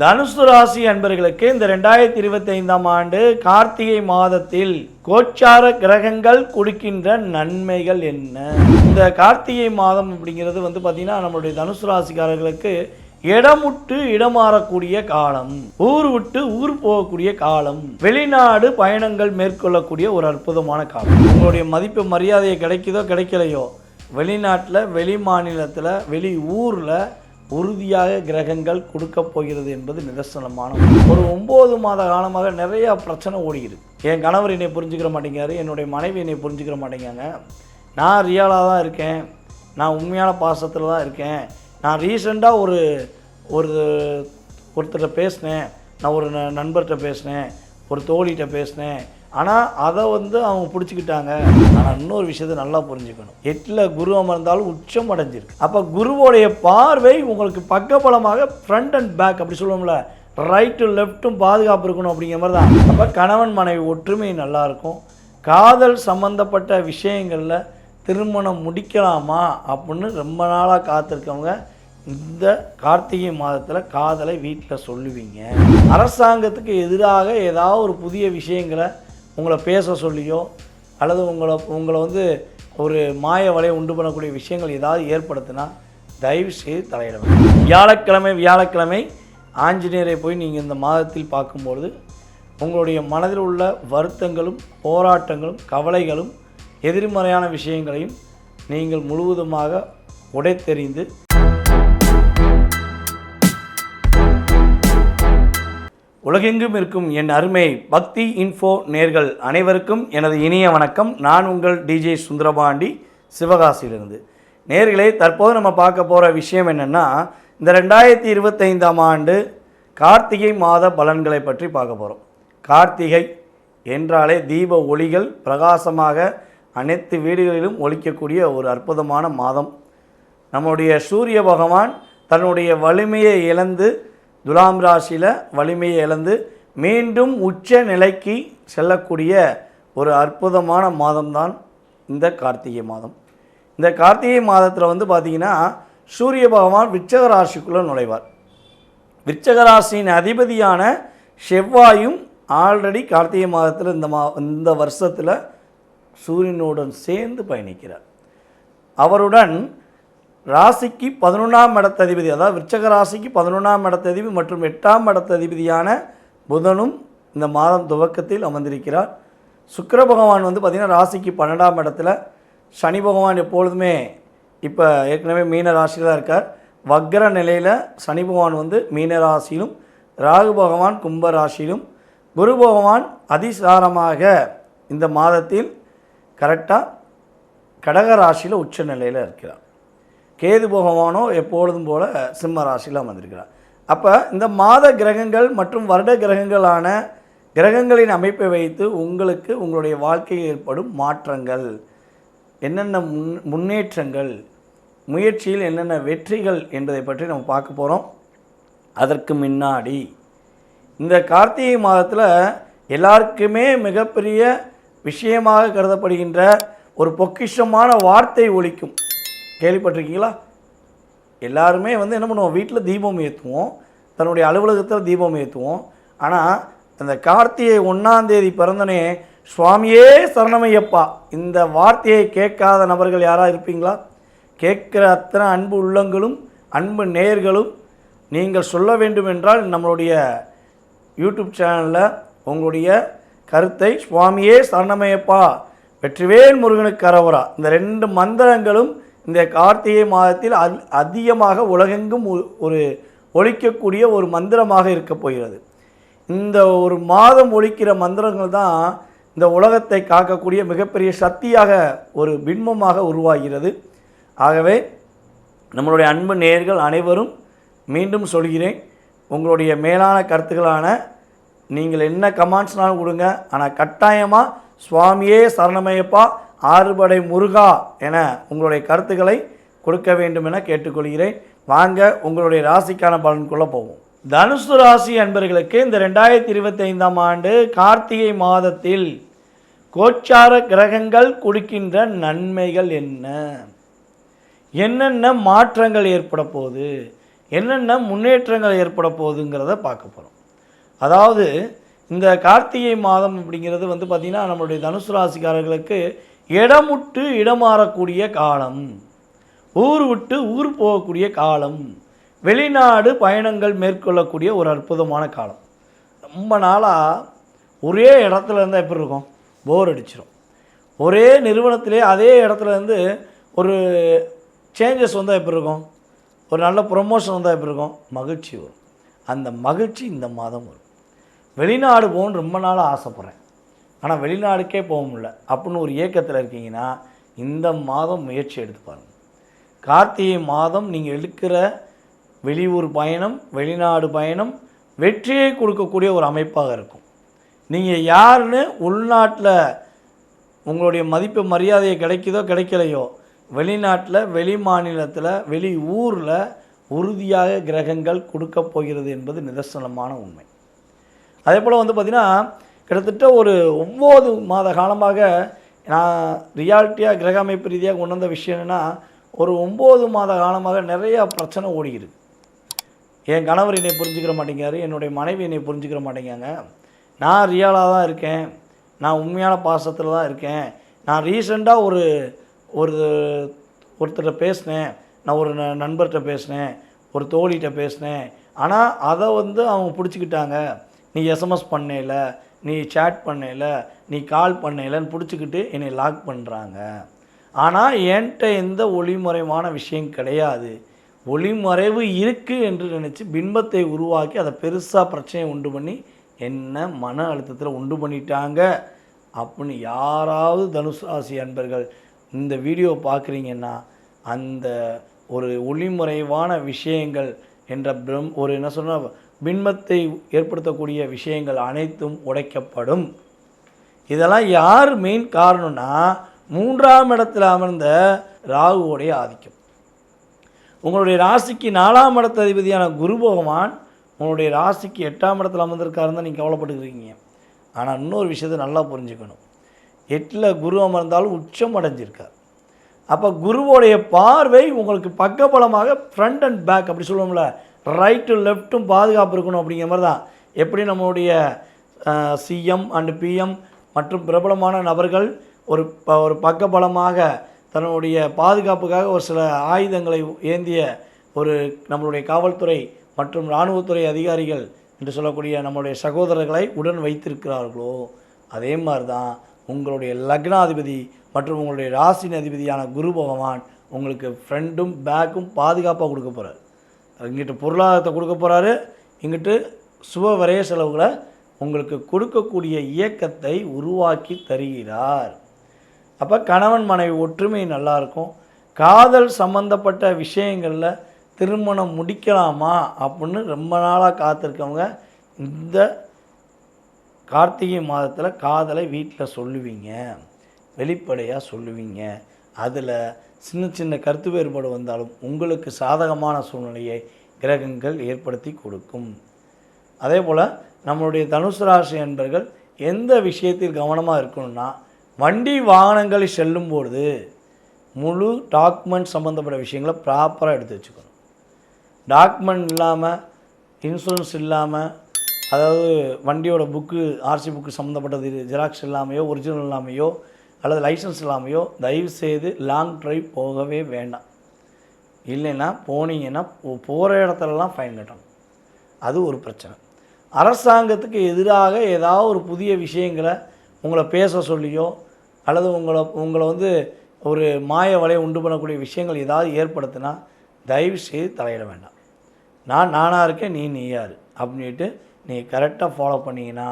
தனுசு ராசி அன்பர்களுக்கு இந்த ரெண்டாயிரத்தி இருபத்தைந்தாம் ஆண்டு கார்த்திகை மாதத்தில் கோச்சார கிரகங்கள் கொடுக்கின்ற நன்மைகள் என்ன? இந்த கார்த்திகை மாதம் அப்படிங்கிறது வந்து பார்த்திங்கன்னா நம்மளுடைய தனுசு ராசிக்காரர்களுக்கு இடம் விட்டு காலம் ஊர் விட்டு ஊர் போகக்கூடிய காலம் வெளிநாடு பயணங்கள் மேற்கொள்ளக்கூடிய ஒரு அற்புதமான காலம். உங்களுடைய மதிப்பு மரியாதையை கிடைக்குதோ கிடைக்கலையோ வெளிநாட்டில் வெளி மாநிலத்தில் வெளி ஊரில் உறுதியாக கிரகங்கள் கொடுக்க போகிறது என்பது நிதர்சனமான ஒரு ஒம்பது மாத காலமாக நிறைய பிரச்சனை ஓடிக்கிது. என் கணவர் என்னை புரிஞ்சுக்கிற மாட்டேங்கிறார் என்னுடைய மனைவி என்னை புரிஞ்சுக்கிற மாட்டேங்காங்க நான் ரியலாக தான் இருக்கேன். நான் உண்மையான பாசத்தில் தான் இருக்கேன். நான் ரீசெண்டாக ஒரு ஒரு ஒருத்தர்கிட்ட பேசினேன். நான் ஒரு ந- நண்பர்கிட்ட பேசினேன். ஒரு தோழிகிட்ட பேசினேன். ஆனால் அதை வந்து அவங்க பிடிச்சிக்கிட்டாங்க. ஆனால் இன்னொரு விஷயத்தை நல்லா புரிஞ்சுக்கணும். எட்டில் குரு அமர்ந்தாலும் உச்சம் அடைஞ்சிருக்கு. அப்போ குருவோடைய பார்வை உங்களுக்கு பக்கபலமாக ஃப்ரண்ட் அண்ட் பேக் அப்படி சொல்லுவோம்ல. ரைட்டும் லெஃப்ட்டும் பாதுகாப்பு இருக்கணும் அப்படிங்கிற மாதிரி தான். அப்போ கணவன் மனைவி ஒற்றுமை நல்லாயிருக்கும் காதல் சம்பந்தப்பட்ட விஷயங்களில் திருமணம் முடிக்கலாமா அப்படின்னு ரொம்ப நாளாக காத்திருக்கவங்க இந்த கார்த்திகை மாதத்தில் காதலை வீட்டில் சொல்லுவீங்க. அரசாங்கத்துக்கு எதிராக ஏதாவது ஒரு புதிய விஷயங்களை உங்களை பேச சொல்லியோ அல்லது உங்களை உங்களை வந்து ஒரு மாய வலையை உண்டு பண்ணக்கூடிய விஷயங்கள் ஏதாவது ஏற்படுத்தினா தயவு செய்து தலையிட வியாழக்கிழமை வியாழக்கிழமை ஆஞ்சநேயரை போய் நீங்கள் இந்த மாதத்தில் பார்க்கும்பொழுது உங்களுடைய மனதில் உள்ள வருத்தங்களும் போராட்டங்களும் கவலைகளும் எதிர்மறையான விஷயங்களையும் நீங்கள் முழுவதுமாக உடைத்தெறிந்து உலகெங்கும் இருக்கும் என் அருமை பக்தி இன்ஃபோ நேர்கள் அனைவருக்கும் எனது இனிய வணக்கம். நான் உங்கள் டிஜே சுந்தரபாண்டி சிவகாசியிலிருந்து. நேர்களே தற்போது நம்ம பார்க்க போகிற விஷயம் என்னென்னா இந்த ரெண்டாயிரத்தி இருபத்தைந்தாம் ஆண்டு கார்த்திகை மாத பலன்களை பற்றி பார்க்க போகிறோம் கார்த்திகை என்றாலே தீப ஒளிகள் பிரகாசமாக அனைத்து வீடுகளிலும் ஒழிக்கக்கூடிய ஒரு அற்புதமான மாதம். நம்முடைய சூரிய பகவான் தன்னுடைய வலிமையை இழந்து துலாம் ராசியில் வலிமையை இழந்து மீண்டும் உச்ச நிலைக்கு செல்லக்கூடிய ஒரு அற்புதமான மாதம்தான் இந்த கார்த்திகை மாதம். இந்த கார்த்திகை மாதத்தில் வந்து பார்த்திங்கன்னா சூரிய பகவான் விச்சக ராசிக்குள்ளே நுழைவார். விச்சக ராசியின் அதிபதியான செவ்வாயும் ஆல்ரெடி கார்த்திகை மாதத்தில் இந்த மா இந்த வருஷத்தில் சூரியனுடன் சேர்ந்து பயணிக்கிறார். அவருடன் ராசிக்கு பதினொன்றாம் இடத்ததிபதி அதாவது விருச்சக ராசிக்கு பதினொன்றாம் இடத்ததிபதி மற்றும் எட்டாம் இடத்ததிபதியான புதனும் இந்த மாதம் துவக்கத்தில் அமர்ந்திருக்கிறார். சுக்கர பகவான் வந்து பார்த்திங்கன்னா ராசிக்கு பன்னெண்டாம் இடத்துல சனி பகவான் எப்பொழுதுமே இப்போ ஏற்கனவே மீன ராசியில் தான் இருக்கார். வக்ர நிலையில் சனி பகவான் வந்து மீன ராசியிலும் ராகு பகவான் கும்ப ராசியிலும் குரு பகவான் அதிசாரமாக இந்த மாதத்தில் கரெக்டாக கடக ராசியில் உச்ச நிலையில் இருக்கிறார். கேது பகவானோ எப்பொழுதும் போல சிம்ம ராசியில் அமர்ந்திருக்கிறார் அப்போ இந்த மாத கிரகங்கள் மற்றும் வருட கிரகங்களான கிரகங்களின் அமைப்பை வைத்து உங்களுக்கு உங்களுடைய வாழ்க்கையில் ஏற்படும் மாற்றங்கள் என்னென்ன முன் முன்னேற்றங்கள் முயற்சியில் என்னென்ன வெற்றிகள் என்பதை பற்றி நம்ம பார்க்க போகிறோம் அதற்கு முன்னாடி இந்த கார்த்திகை மாதத்தில் எல்லாருக்குமே மிகப்பெரிய விஷயமாக கருதப்படுகின்ற ஒரு பொக்கிஷமான வார்த்தை ஒழிக்கும் கேள்விப்பட்டிருக்கீங்களா? எல்லாருமே வந்து என்ன பண்ணுவோம்? வீட்டில் தீபம் ஏற்றுவோம் தன்னுடைய அலுவலகத்தில் தீபம் ஏற்றுவோம் ஆனால் அந்த கார்த்திகை ஒன்றாந்தேதி பிறந்தனே சுவாமியே சரணமையப்பா. இந்த வார்த்தையை கேட்காத நபர்கள் யாராக இருப்பீங்களா? கேட்குற அத்தனை அன்பு உள்ளங்களும் அன்பு நேயர்களும் நீங்கள் சொல்ல வேண்டும் என்றால் நம்மளுடைய யூடியூப் சேனலில் உங்களுடைய கருத்தை சுவாமியே சரணமையப்பா. வெற்றிவேல் முருகனுக்கு கரவரா. இந்த ரெண்டு மந்திரங்களும் இந்த கார்த்திகை மாதத்தில் அதிகமாக உலகெங்கும் ஒரு ஒழிக்கக்கூடிய ஒரு மந்திரமாக இருக்க போகிறது. இந்த ஒரு மாதம் ஒழிக்கிற மந்திரங்கள் தான் இந்த உலகத்தை காக்கக்கூடிய மிகப்பெரிய சக்தியாக ஒரு பின்பமாக உருவாகிறது. ஆகவே நம்மளுடைய அன்பு நேர்கள் அனைவரும் மீண்டும் சொல்கிறேன் உங்களுடைய மேலான கருத்துக்களான நீங்கள் என்ன கமெண்ட்ஸ்னாலும் கொடுங்க. ஆனால் கட்டாயமாக சுவாமியே சரணமயப்பா ஆறுபடை முருகா என உங்களுடைய கருத்துக்களை கொடுக்க வேண்டும் என கேட்டுக்கொள்கிறேன். வாங்க உங்களுடைய ராசிக்கான பலனுக்குள்ளே போவோம். தனுசு ராசி அன்பர்களுக்கு இந்த ரெண்டாயிரத்தி இருபத்தைந்தாம் ஆண்டு கார்த்திகை மாதத்தில் கோச்சார கிரகங்கள் கொடுக்கின்ற நன்மைகள் என்ன? என்னென்ன மாற்றங்கள் ஏற்பட போகுது? என்னென்ன முன்னேற்றங்கள் ஏற்பட போகுதுங்கிறத பார்க்க போகிறோம் அதாவது இந்த கார்த்திகை மாதம் அப்படிங்கிறது வந்து பார்த்திங்கன்னா நம்மளுடைய தனுசு ராசிக்காரர்களுக்கு இடமுட்டு இடமாறக்கூடிய காலம் ஊர் விட்டு ஊர் போகக்கூடிய காலம் வெளிநாடு பயணங்கள் மேற்கொள்ளக்கூடிய ஒரு அற்புதமான காலம். ரொம்ப நாளாக ஒரே இடத்துல இருந்தால் எப்படி இருக்கும்? போர் அடிச்சிடும் ஒரே நிறுவனத்திலே அதே இடத்துலேருந்து ஒரு சேஞ்சஸ் வந்தால் எப்படி இருக்கும்? ஒரு நல்ல ப்ரொமோஷன் வந்தால் எப்படி இருக்கும்? மகிழ்ச்சி வரும். அந்த மகிழ்ச்சி இந்த மாதம் வரும். வெளிநாடு போகணுன்னு ரொம்ப நாளாக ஆசைப்பட்றேன். ஆனால் வெளிநாடுக்கே போக முடியல. அப்படின்னு ஒரு இயக்கத்தில் இருக்கீங்கன்னா இந்த மாதம் முயற்சி எடுத்து பாருங்கள் கார்த்திகை மாதம் நீங்கள் எடுக்கிற வெளியூர் பயணம் வெளிநாடு பயணம் வெற்றியை கொடுக்கக்கூடிய ஒரு அமைப்பாக இருக்கும். நீங்கள் யாருன்னு உள்நாட்டில் உங்களுடைய மதிப்பு மரியாதையை கிடைக்குதோ கிடைக்கலையோ வெளிநாட்டில் வெளி மாநிலத்தில் வெளி ஊரில் உறுதியாக கிரகங்கள் கொடுக்க போகிறது என்பது நிதர்சனமான உண்மை. அதே போல் வந்து பார்த்திங்கன்னா கிட்டத்தட்ட ஒரு ஒம்பது மாத காலமாக நான் ரியாலிட்டியாக கிரக அமைப்பு ரீதியாக கொண்டு வந்த விஷயம் என்னென்னா ஒரு ஒம்பது மாத காலமாக நிறையா பிரச்சனை ஓடிக்கிருக்கு என் கணவர் என்னை புரிஞ்சுக்கிற மாட்டேங்கிறாரு என்னுடைய மனைவி என்னை புரிஞ்சுக்கிற மாட்டேங்காங்க நான் ரியலாக தான் இருக்கேன். நான் உண்மையான பாசத்தில் தான் இருக்கேன். நான் ரீசெண்டாக ஒரு ஒரு ஒருத்தர்கிட்ட பேசினேன். நான் ஒரு ந- நண்பர்கிட்ட பேசினேன். ஒரு தோழிகிட்ட பேசினேன். ஆனால் அதை வந்து அவங்க பிடிச்சிக்கிட்டாங்க. நீ எஸ்எம்எஸ் பண்ணல. நீ சேட் பண்ணல நீ கால் பண்ணலன்னு பிடிச்சிக்கிட்டு என்னை லாக் பண்ணுறாங்க ஆனால் என்கிட்ட எந்த ஒளிமறைவான விஷயம் கிடையாது. ஒளிமறைவு இருக்குது என்று நினச்சி பின்பத்தை உருவாக்கி அதை பெருசாக பிரச்சனையை உண்டு பண்ணி என்ன மன அழுத்தத்தில் உண்டு பண்ணிட்டாங்க அப்படின்னு யாராவது தனுசு ராசி அன்பர்கள் இந்த வீடியோ பார்க்குறீங்கன்னா அந்த ஒரு ஒளிமறைவான விஷயங்கள் என்ற பிரம் ஒரு என்ன சொன்ன பின்பத்தை ஏற்படுத்தக்கூடிய விஷயங்கள் அனைத்தும் உடைக்கப்படும். இதெல்லாம் யார் மெயின் காரணம்னா மூன்றாம் இடத்தில் அமர்ந்த ராகுவோடைய ஆதிக்கம். உங்களுடைய ராசிக்கு நாலாம் இடத்த அதிபதியான குரு பகவான் உங்களுடைய ராசிக்கு எட்டாம் இடத்துல அமர்ந்திருக்காருன்னு தான் நீங்கள் கவலைப்பட்டுக்கிறீங்க ஆனால் இன்னொரு விஷயத்தை நல்லா புரிஞ்சுக்கணும். எட்டில் குரு அமர்ந்தாலும் உச்சம் அடைஞ்சிருக்கார். அப்போ குருவோடைய பார்வை உங்களுக்கு பக்கபலமாக ஃப்ரண்ட் அண்ட் பேக் அப்படி சொல்லுவோம்ல ரைட்டு லெஃப்ட்டும் பாதுகாப்பு இருக்கணும் அப்படிங்கிற மாதிரி தான். எப்படி நம்மளுடைய சிஎம் அண்டு பிஎம் மற்றும் பிரபலமான நபர்கள் ஒரு ப- ஒரு பக்கபலமாக தன்னுடைய பாதுகாப்புக்காக ஒரு சில ஆயுதங்களை ஏந்திய ஒரு நம்மளுடைய காவல்துறை மற்றும் இராணுவத்துறை அதிகாரிகள் என்று சொல்லக்கூடிய நம்மளுடைய சகோதரர்களை உடன் வைத்திருக்கிறார்களோ அதே மாதிரி தான் உங்களுடைய லக்னாதிபதி மற்றும் உங்களுடைய ராசின் அதிபதியான குரு பகவான் உங்களுக்கு ஃப்ரெண்டும் பேக்கும் பாதுகாப்பாக கொடுக்க போகிறார் இங்கிட்டு பொருளாதாரத்தை கொடுக்க போகிறாரு இங்கிட்டு சுப வரைய செலவுகளை உங்களுக்கு கொடுக்கக்கூடிய இயக்கத்தை உருவாக்கி தருகிறார். அப்போ கணவன் மனைவி ஒற்றுமை நல்லாயிருக்கும் காதல் சம்பந்தப்பட்ட விஷயங்களில் திருமணம் முடிக்கலாமா அப்படின்னு ரொம்ப நாளாக காத்திருக்கவங்க இந்த கார்த்திகை மாதத்தில் காதலை வீட்டில் சொல்லுவீங்க. வெளிப்படையாக சொல்லுவீங்க. அதில் சின்ன சின்ன கருத்து வேறுபாடு வந்தாலும் உங்களுக்கு சாதகமான சூழ்நிலையை கிரகங்கள் ஏற்படுத்தி கொடுக்கும். அதே போல் நம்மளுடைய தனுசு ராசி என்பர்கள் எந்த விஷயத்தில் கவனமாக இருக்கணும்னா வண்டி வாகனங்களில் செல்லும்பொழுது முழு டாக்குமெண்ட் சம்மந்தப்பட்ட விஷயங்களை ப்ராப்பராக எடுத்து வச்சுக்கணும். டாக்குமெண்ட் இல்லாமல் இன்சூரன்ஸ் இல்லாமல் அதாவது வண்டியோட புக்கு ஆர்சி புக்கு சம்மந்தப்பட்டது ஜெராக்ஸ் இல்லாமையோ ஒரிஜினல் இல்லாமையோ அல்லது லைசன்ஸ் இல்லாமையோ தயவு செய்து லாங் ட்ரைவ் போகவே வேண்டாம். இல்லைன்னா போனீங்கன்னா போகிற இடத்துலலாம் ஃபைன் கட்டணும். அது ஒரு பிரச்சனை. அரசாங்கத்துக்கு எதிராக ஏதாவது ஒரு புதிய விஷயங்களை உங்களை பேச சொல்லியோ அல்லது உங்களை உங்களை வந்து ஒரு மாய வலையை உண்டு பண்ணக்கூடிய விஷயங்கள் ஏதாவது ஏற்படுத்தினா தயவு செய்து தலையிட வேண்டாம். நான் நானாக இருக்கேன் நீ நீயாரு அப்படின்ட்டு நீ கரெக்டாக ஃபாலோ பண்ணிங்கன்னா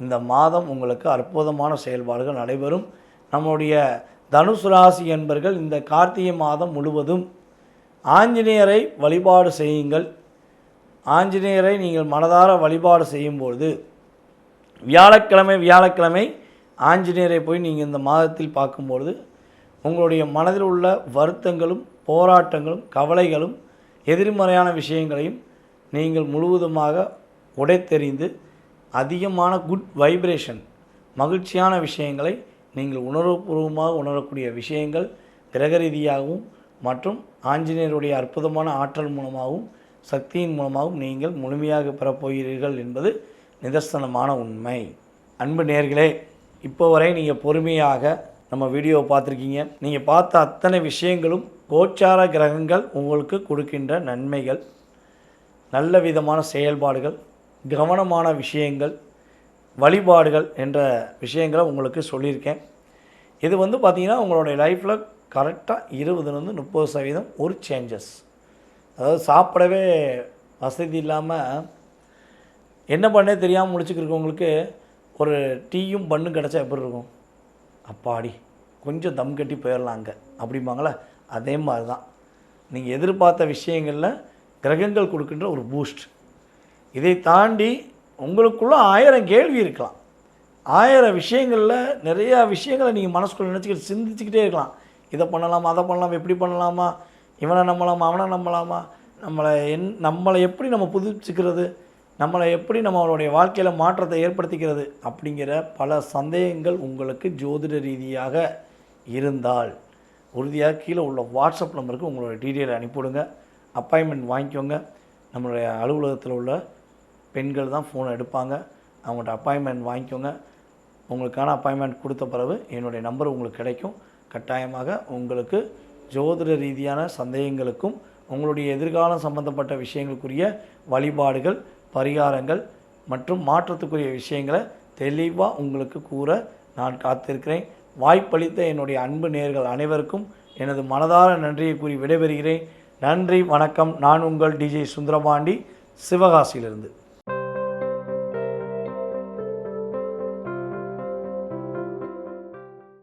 இந்த மாதம் உங்களுக்கு அற்புதமான செயல்பாடுகள் நடைபெறும். நம்முடைய தனுசு ராசி என்பர்கள் இந்த கார்த்திகை மாதம் முழுவதும் ஆஞ்சநேயரை வழிபாடு செய்யுங்கள். ஆஞ்சநேயரை நீங்கள் மனதார வழிபாடு செய்யும்பொழுது வியாழக்கிழமை வியாழக்கிழமை ஆஞ்சநேயரை போய் நீங்கள் இந்த மாதத்தில் பார்க்கும்பொழுது உங்களுடைய மனதில் உள்ள வருத்தங்களும் போராட்டங்களும் கவலைகளும் எதிர்மறையான விஷயங்களையும் நீங்கள் முழுவதுமாக உடைத்தெறிந்து அதிகமான குட் வைப்ரேஷன் மகிழ்ச்சியான விஷயங்களை நீங்கள் உணர்வுபூர்வமாக உணரக்கூடிய விஷயங்கள் கிரக ரீதியாகவும் மற்றும் ஆஞ்சநேயருடைய அற்புதமான ஆற்றல் மூலமாகவும் சக்தியின் மூலமாகவும் நீங்கள் முழுமையாக பெறப்போகிறீர்கள் என்பது நிதர்சனமான உண்மை. அன்பு நேர்களே இப்போ வரை நீங்கள் பொறுமையாக நம்ம வீடியோவை பார்த்துருக்கீங்க. நீங்கள் பார்த்த அத்தனை விஷயங்களும் கோச்சார கிரகங்கள் உங்களுக்கு கொடுக்கின்ற நன்மைகள் நல்ல விதமான செயல்பாடுகள் கவனமான விஷயங்கள் வழிபாடுகள் என்ற விஷயங்களை உங்களுக்கு சொல்லியிருக்கேன். இது வந்து பார்த்திங்கன்னா உங்களுடைய லைஃப்பில் கரெக்டாக இருபதுலேருந்து முப்பது சதவீதம் ஒரு சேஞ்சஸ் அதாவது சாப்பிடவே வசதி இல்லாமல் என்ன பண்ணே தெரியாமல் முடிச்சுக்கிறவங்களுக்கு ஒரு டீயும் பண்ணும் கிடச்சா எப்படி இருக்கும்? அப்பாடி கொஞ்சம் தம் கட்டி போயிடலாம் அங்கே அப்படிம்பாங்களே? அதே மாதிரி தான் நீங்கள் எதிர்பார்த்த விஷயங்களில் கிரகங்கள் கொடுக்கின்ற ஒரு பூஸ்ட் இதை தாண்டி உங்களுக்குள்ள ஆயிரம் கேள்வி இருக்கலாம். ஆயிரம் விஷயங்களில் நிறையா விஷயங்களை நீங்கள் மனசுக்குள்ள நினச்சிக்கிட்டு சிந்திச்சுக்கிட்டே இருக்கலாம். இதை பண்ணலாமா அதை பண்ணலாமா எப்படி பண்ணலாமா இவனை நம்பலாமா அவனை நம்பலாமா நம்மளை என் நம்மளை எப்படி நம்ம புதுப்பிச்சுக்கிறது நம்மளை எப்படி நம்மளுடைய வாழ்க்கையில் மாற்றத்தை ஏற்படுத்திக்கிறது அப்படிங்கிற பல சந்தேகங்கள் உங்களுக்கு ஜோதிட ரீதியாக இருந்தால் உறுதியாக கீழே உள்ள வாட்ஸ்அப் நம்பருக்கு உங்களோட டீட்டெயில் அனுப்பிவிடுங்க. அப்பாயின்மெண்ட் வாங்கிக்கோங்க. நம்மளுடைய அலுவலகத்தில் உள்ள பெண்கள் தான் ஃபோன் எடுப்பாங்க. அவங்கள்ட்ட அப்பாயின்மெண்ட் வாங்கிக்கோங்க. உங்களுக்கான அப்பாயின்மெண்ட் கொடுத்த பிறகு என்னுடைய நம்பர் உங்களுக்கு கிடைக்கும். கட்டாயமாக உங்களுக்கு ஜோதிட ரீதியான சந்தேகங்களுக்கும் உங்களுடைய எதிர்காலம் சம்பந்தப்பட்ட விஷயங்களுக்குரிய வழிபாடுகள் பரிகாரங்கள் மற்றும் மாற்றத்துக்குரிய விஷயங்களை தெளிவாக உங்களுக்கு கூற நான் காத்திருக்கிறேன். வாய்ப்பளித்த என்னுடைய அன்பு நேர்கள் அனைவருக்கும் எனது மனதார நன்றியை கூறி விடைபெறுகிறேன். நன்றி வணக்கம். நான் உங்கள் டிஜே சுந்தரபாண்டி சிவகாசியிலிருந்து.